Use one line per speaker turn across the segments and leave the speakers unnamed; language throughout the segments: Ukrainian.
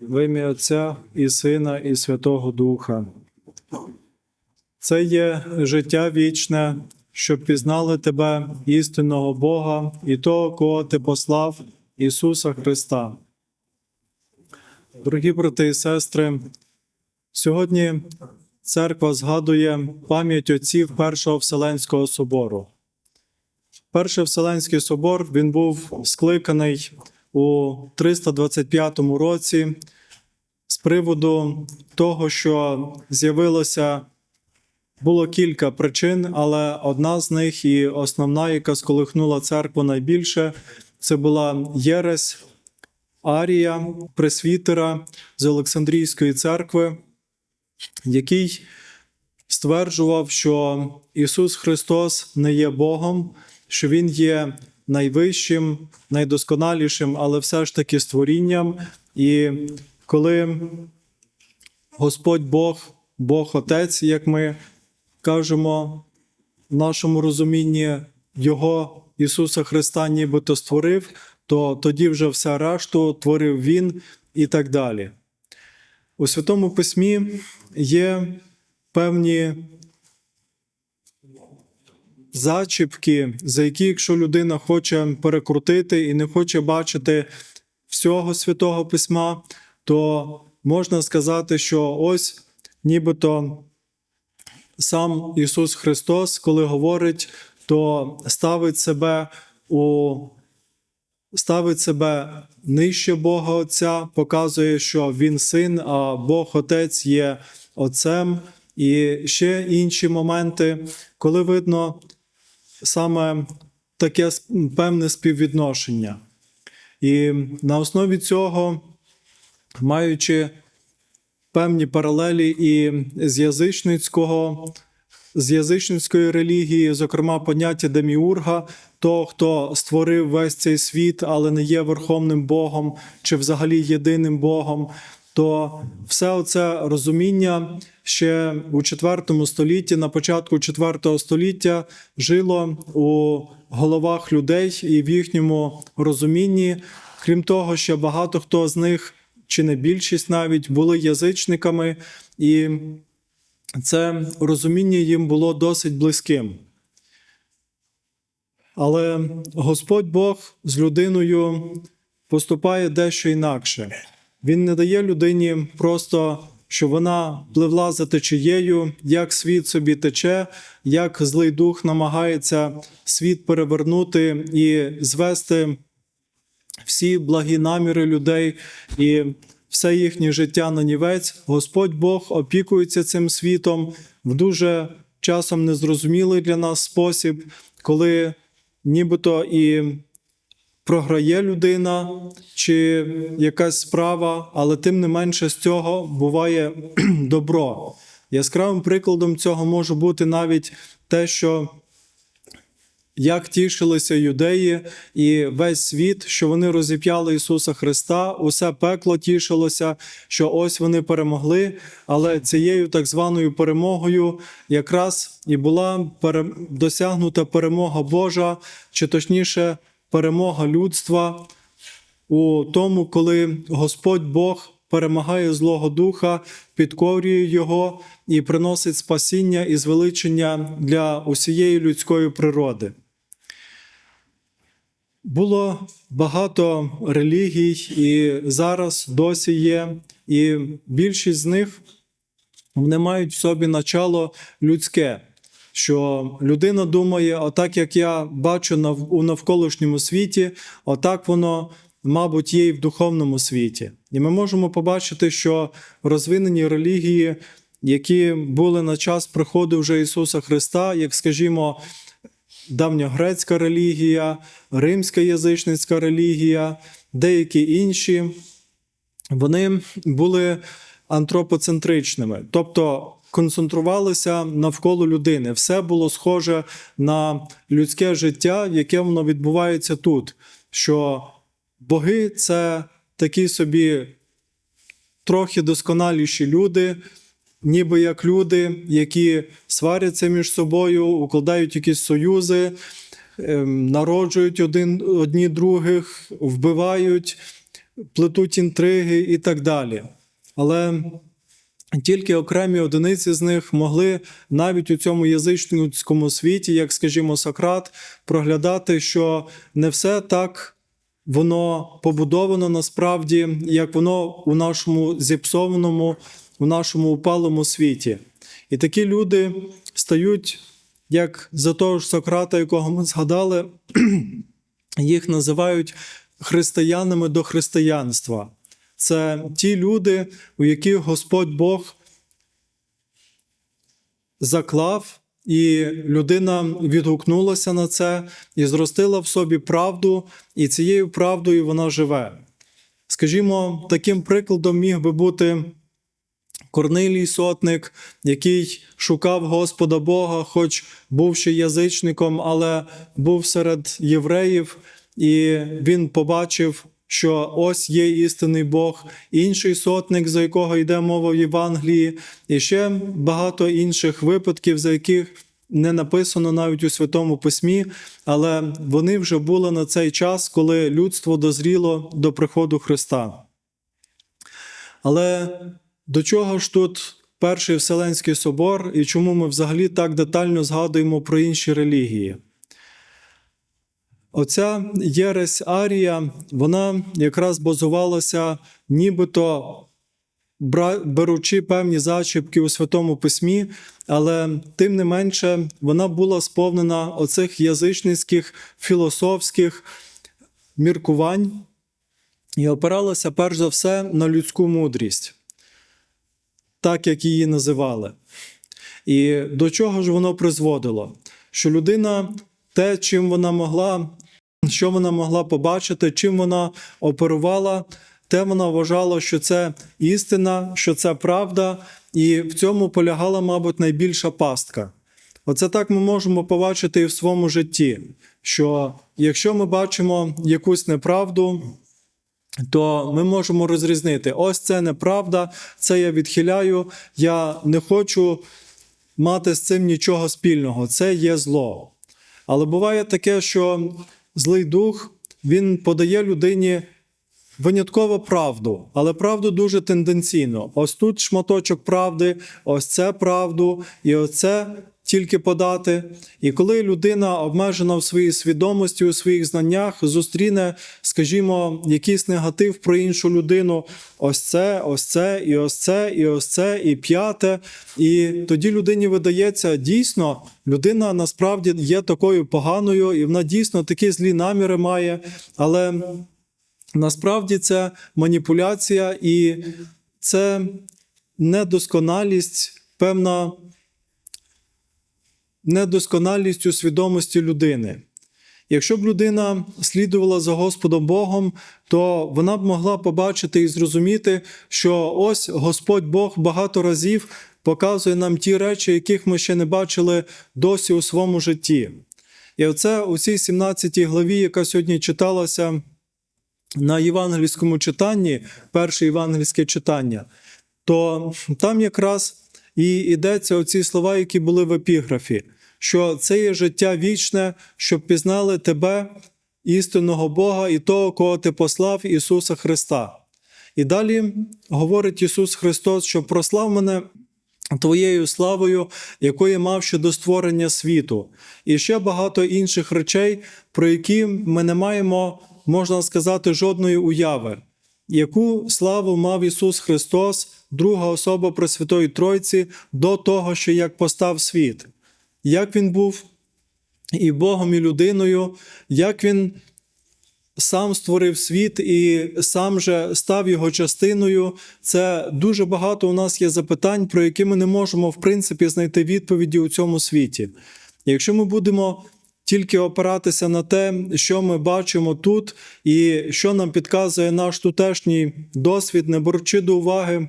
В ім'я Отця і Сина, і Святого Духа. Це є життя вічне, щоб пізнали тебе, істинного Бога, і того, кого ти послав, Ісуса Христа. Дорогі брати і сестри, сьогодні церква згадує пам'ять отців Першого Вселенського собору. Перший Вселенський собор він був скликаний у 325 році з приводу того, що з'явилося було кілька причин, але одна з них і основна, яка сколихнула церкву найбільше, це була Єресь Арія, пресвітера з Олександрійської церкви, який стверджував, що Ісус Христос не є Богом, що Він є найвищим, найдосконалішим, але все ж таки створінням. І коли Господь Бог, Бог Отець, як ми кажемо в нашому розумінні, Його Ісуса Христа нібито створив, то тоді вже все решту творив Він і так далі. У Святому Письмі є певні зачіпки, за які, якщо людина хоче перекрутити і не хоче бачити всього святого письма, то можна сказати, що ось нібито сам Ісус Христос, коли говорить, то ставить себе у ставить себе нижче Бога Отця, показує, що Він син, а Бог Отець є Отцем. І ще інші моменти, коли видно саме таке певне співвідношення. І на основі цього, маючи певні паралелі і з язичницького, з язичницької релігії, зокрема поняття Деміурга, того, хто створив весь цей світ, але не є верховним Богом чи взагалі єдиним Богом, то все це розуміння ще у IV столітті, на початку IV століття, жило у головах людей і в їхньому розумінні. Крім того, ще багато хто з них, чи не більшість навіть, були язичниками, і це розуміння їм було досить близьким. Але Господь Бог з людиною поступає дещо інакше. Він не дає людині просто, що вона пливла за течією, як світ собі тече, як злий дух намагається світ перевернути і звести всі благі наміри людей і все їхнє життя на нівець. Господь Бог опікується цим світом в дуже часом незрозумілий для нас спосіб, коли нібито і програє людина чи якась справа, але тим не менше з цього буває добро. Яскравим прикладом цього може бути навіть те, що як тішилися юдеї і весь світ, що вони розіп'яли Ісуса Христа, усе пекло тішилося, що ось вони перемогли. Але цією так званою перемогою якраз і була досягнута перемога Божа, чи точніше, перемога людства у тому, коли Господь Бог перемагає Злого Духа, підкорює його і приносить спасіння і звеличення для усієї людської природи. Було багато релігій, і зараз досі є, і більшість з них вони мають в собі начало людське. Що людина думає, отак як я бачу у навколишньому світі, отак воно, мабуть, є і в духовному світі. І ми можемо побачити, що розвинені релігії, які були на час приходу вже Ісуса Христа, як, скажімо, давньогрецька релігія, римська язичницька релігія, деякі інші, вони були антропоцентричними, тобто концентрувалися навколо людини. Все було схоже на людське життя, яке воно відбувається тут. Що боги це такі собі трохи досконаліші люди, ніби як люди, які сваряться між собою, укладають якісь союзи, ем, народжують один, одні других, вбивають. плетуть інтриги і так далі. Але тільки окремі одиниці з них могли навіть у цьому язичницькому світі, як скажімо, Сократ, проглядати, що не все так воно побудовано насправді, як воно у нашому зіпсованому, у нашому упалому світі. І такі люди стають, як за того ж Сократа, якого ми згадали, їх називають християнами до християнства. Це ті люди, у яких Господь Бог заклав, і людина відгукнулася на це і зростила в собі правду, і цією правдою вона живе. Скажімо, таким прикладом міг би бути Корнилій сотник, який шукав Господа Бога, хоч був ще язичником, але був серед євреїв, і він побачив, що ось є істинний Бог, інший сотник, за якого йде мова в Євангелії, і ще багато інших випадків, за яких не написано навіть у Святому Письмі, але вони вже були на цей час, коли людство дозріло до приходу Христа. Але до чого ж тут Перший Вселенський собор і чому ми взагалі так детально згадуємо про інші релігії? Оця Єресь Арія, вона якраз базувалася нібито беручи певні зачіпки у Святому Письмі, але тим не менше вона була сповнена оцих язичницьких філософських міркувань і опиралася перш за все на людську мудрість, так як її називали. І до чого ж воно призводило? Що людина те, чим вона могла, що вона могла побачити, чим вона оперувала, те вона вважала, що це істина, що це правда, і в цьому полягала, мабуть, найбільша пастка. Оце так ми можемо побачити і в своєму житті, що якщо ми бачимо якусь неправду, то ми можемо розрізнити: ось це неправда, це я відхиляю, я не хочу мати з цим нічого спільного, це є зло. Але буває таке, що злий дух він подає людині винятково правду, але правду дуже тенденційно. Ось тут шматочок правди, ось це правду, і оце тільки подати. І коли людина обмежена в своїй свідомості, у своїх знаннях, зустріне, скажімо, якийсь негатив про іншу людину, ось це, ось це, і ось це, і ось це, і п'яте. І тоді людині видається, дійсно, людина насправді є такою поганою, і вона дійсно такі злі наміри має, але. Насправді це маніпуляція і це недосконалість, певна недосконалість у свідомості людини. Якщо б людина слідувала за Господом Богом, то вона б могла побачити і зрозуміти, що ось Господь Бог багато разів показує нам ті речі, яких ми ще не бачили досі у своєму житті. І оце у цій 17 главі, яка сьогодні читалася на євангельському читанні, перше євангельське читання, то там якраз і йдеться оці слова, які були в епіграфі, що це є життя вічне, щоб пізнали тебе, істинного Бога, і того, кого ти послав, Ісуса Христа. І далі говорить Ісус Христос, що прослав мене. Твоєю славою, якої мав ще до створення світу, і ще багато інших речей, про які ми не маємо, можна сказати, жодної уяви, яку славу мав Ісус Христос, друга особа Пресвятої Тройці, до того, що як постав світ, як Він був і Богом, і людиною, як Він сам створив світ і сам же став його частиною. Це дуже багато у нас є запитань, про які ми не можемо, в принципі, знайти відповіді у цьому світі. Якщо ми будемо тільки опиратися на те, що ми бачимо тут, і що нам підказує наш тутешній досвід, не беручи до уваги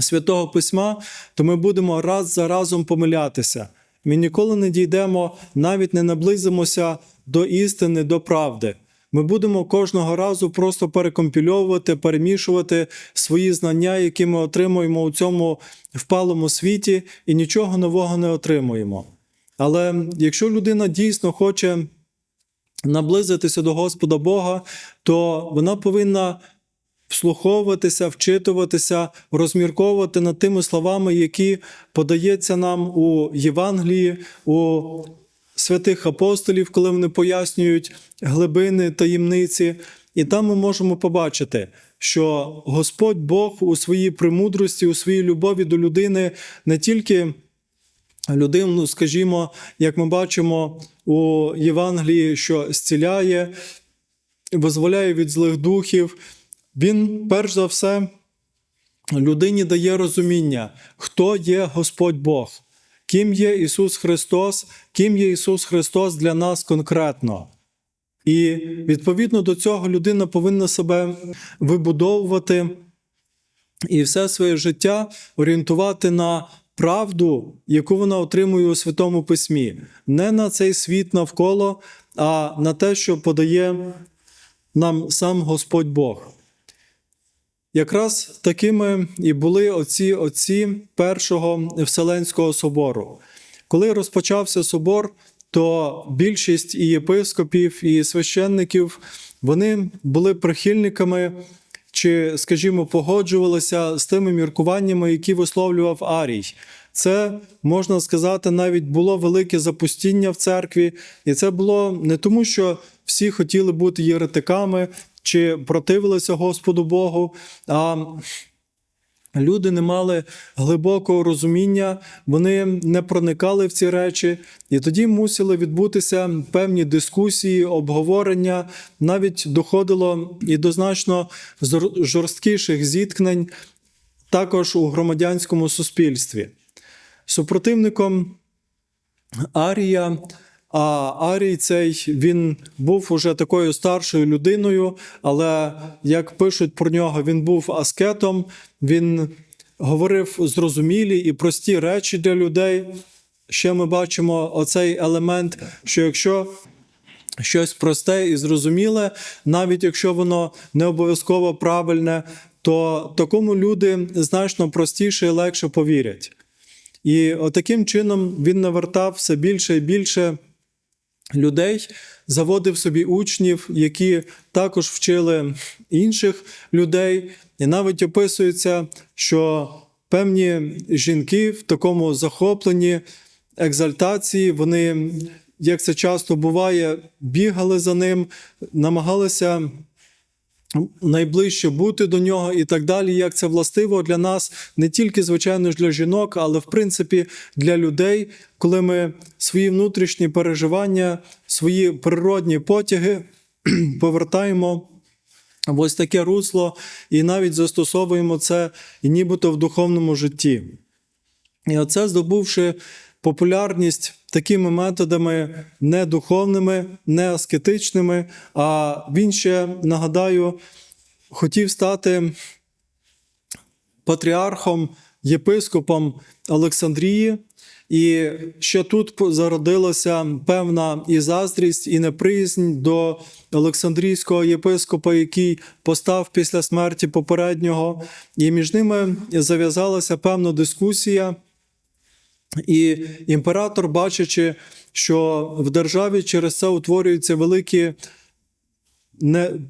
святого письма, то ми будемо раз за разом помилятися. Ми ніколи не дійдемо, навіть не наблизимося до істини, до правди. Ми будемо кожного разу просто перекомпільовувати, перемішувати свої знання, які ми отримуємо у цьому впалому світі, і нічого нового не отримуємо. Але якщо людина дійсно хоче наблизитися до Господа Бога, то вона повинна вслуховуватися, вчитуватися, розмірковувати над тими словами, які подається нам у Євангелії, у святих апостолів, коли вони пояснюють глибини таємниці. І там ми можемо побачити, що Господь Бог у своїй премудрості, у своїй любові до людини не тільки людину, скажімо, як ми бачимо у Євангелії, що зціляє, визволяє від злих духів. Він, перш за все, людині дає розуміння, хто є Господь Бог, ким є Ісус Христос, ким є Ісус Христос для нас конкретно. І відповідно до цього людина повинна себе вибудовувати і все своє життя орієнтувати на правду, яку вона отримує у Святому Письмі, не на цей світ навколо, а на те, що подає нам сам Господь Бог. Якраз такими і були оці отці Першого Вселенського собору. Коли розпочався собор, то більшість і єпископів, і священників вони були прихильниками чи, скажімо, погоджувалися з тими міркуваннями, які висловлював Арій. Це можна сказати, навіть було велике запустіння в церкві, і це було не тому, що всі хотіли бути єретиками чи противилися Господу Богу. а Люди не мали глибокого розуміння, вони не проникали в ці речі, і тоді мусили відбутися певні дискусії, обговорення, навіть доходило і до значно жорсткіших зіткнень також у громадянському суспільстві. Супротивником Арія. А Арій цей він був уже такою старшою людиною, але як пишуть про нього, він був аскетом, він говорив зрозумілі і прості речі для людей. Ще ми бачимо оцей елемент, що якщо щось просте і зрозуміле, навіть якщо воно не обов'язково правильне, то такому люди значно простіше і легше повірять. І отаким чином він навертав все більше і більше людей, заводив собі учнів, які також вчили інших людей. І навіть описується, що певні жінки в такому захопленні екзальтації, вони, як це часто буває, бігали за ним, намагалися найближче бути до нього і так далі, як це властиво для нас, не тільки, звичайно ж, для жінок, але в принципі для людей, коли ми свої внутрішні переживання, свої природні потяги повертаємо. В ось таке русло, і навіть застосовуємо це нібито в духовному житті. І оце, здобувши популярність такими методами не духовними, не аскетичними, а він ще, нагадаю, хотів стати патріархом, єпископом Олександрії. І ще тут зародилася певна і заздрість, і неприязнь до Олександрійського єпископа, який постав після смерті попереднього, і між ними зав'язалася певна дискусія. І імператор, бачачи, що в державі через це утворюються великі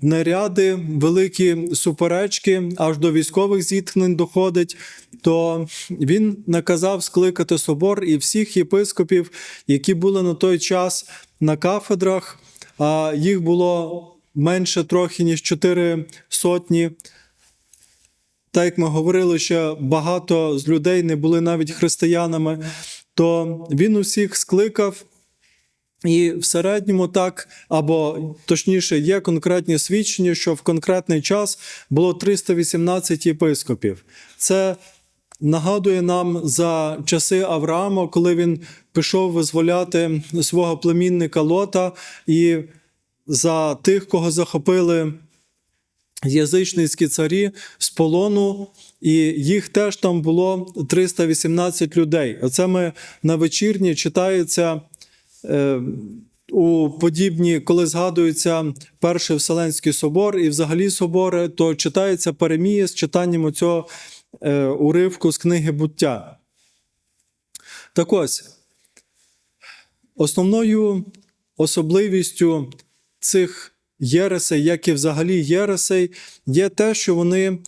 наряди, великі суперечки, аж до військових зіткнень доходить, то він наказав скликати собор і всіх єпископів, які були на той час на кафедрах, а їх було менше трохи, ніж чотири сотні. Так як ми говорили, що багато з людей не були навіть християнами, то він усіх скликав. І в середньому так, або точніше, є конкретні свідчення, що в конкретний час було 318 єпископів. Це нагадує нам за часи Авраама, коли він пішов визволяти свого племінника Лота, і за тих, кого захопили язичницькі царі з полону, і їх теж там було 318 людей. Оце ми на вечірні читається. Е, у подібні, коли згадується Перший Вселенський собор і взагалі собори, то читається Паремія з читанням цього е, уривку з книги буття. Так ось, основною особливістю цих єресей, як і взагалі єресей, є те, що вони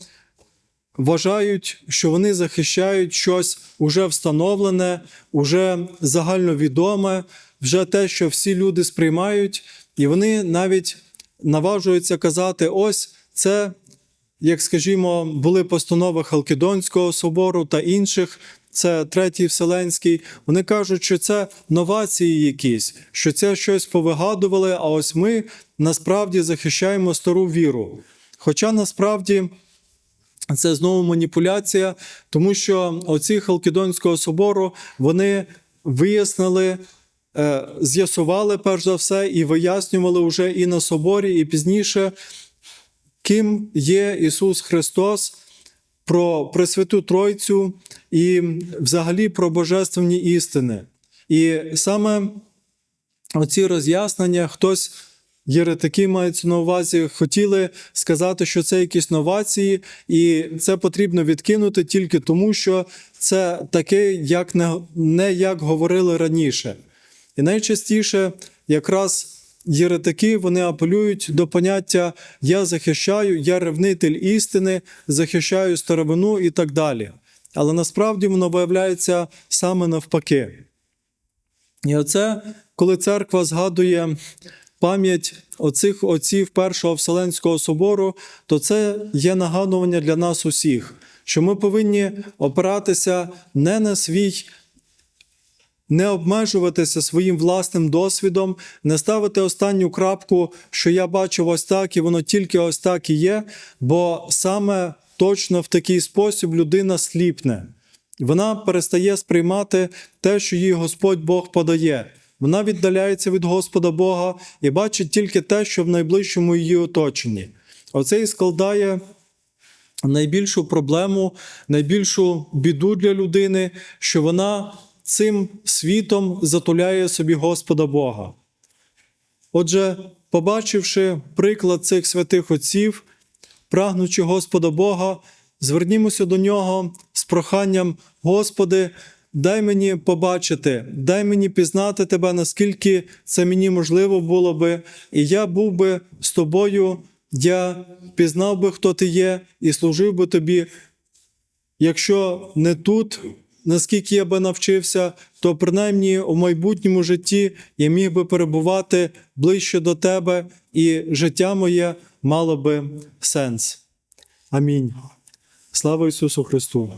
вважають, що вони захищають щось уже встановлене, уже загальновідоме, вже те, що всі люди сприймають, і вони навіть наважуються казати: ось це, як скажімо, були постанови Халкідонського собору та інших. Це третій Вселенський. Вони кажуть, що це новації якісь, що це щось повигадували. А ось ми насправді захищаємо стару віру. Хоча насправді це знову маніпуляція, тому що оці Халкідонського собору вони вияснили, е, з'ясували перш за все і вияснювали вже і на соборі, і пізніше, ким є Ісус Христос, про Пресвяту Тройцю і взагалі про божественні істини. І саме оці роз'яснення хтось. Єретики мається на увазі, хотіли сказати, що це якісь новації, і це потрібно відкинути тільки тому, що це таке, як не, не як говорили раніше. І найчастіше якраз єретики вони апелюють до поняття я захищаю, я ревнитель істини, захищаю старовину і так далі. Але насправді воно виявляється саме навпаки. І оце, коли церква згадує пам'ять оцих отців Першого Вселенського собору, то це є нагадування для нас усіх, що ми повинні опиратися не на свій. Не обмежуватися своїм власним досвідом, не ставити останню крапку, що я бачив ось так, і воно тільки ось так і є, бо саме точно в такий спосіб людина сліпне. Вона перестає сприймати те, що їй Господь Бог подає. Вона віддаляється від Господа Бога і бачить тільки те, що в найближчому її оточенні. Оце і складає найбільшу проблему, найбільшу біду для людини, що вона цим світом затуляє собі Господа Бога. Отже, побачивши приклад цих святих отців, прагнучи Господа Бога, звернімося до нього з проханням: Господи, дай мені побачити, дай мені пізнати Тебе, наскільки це мені можливо було би, і я був би з тобою, я пізнав би, хто ти є, і служив би тобі. Якщо не тут, наскільки я би навчився, то принаймні у майбутньому житті я міг би перебувати ближче до тебе, і життя моє мало би сенс. Амінь. Слава Ісусу Христу!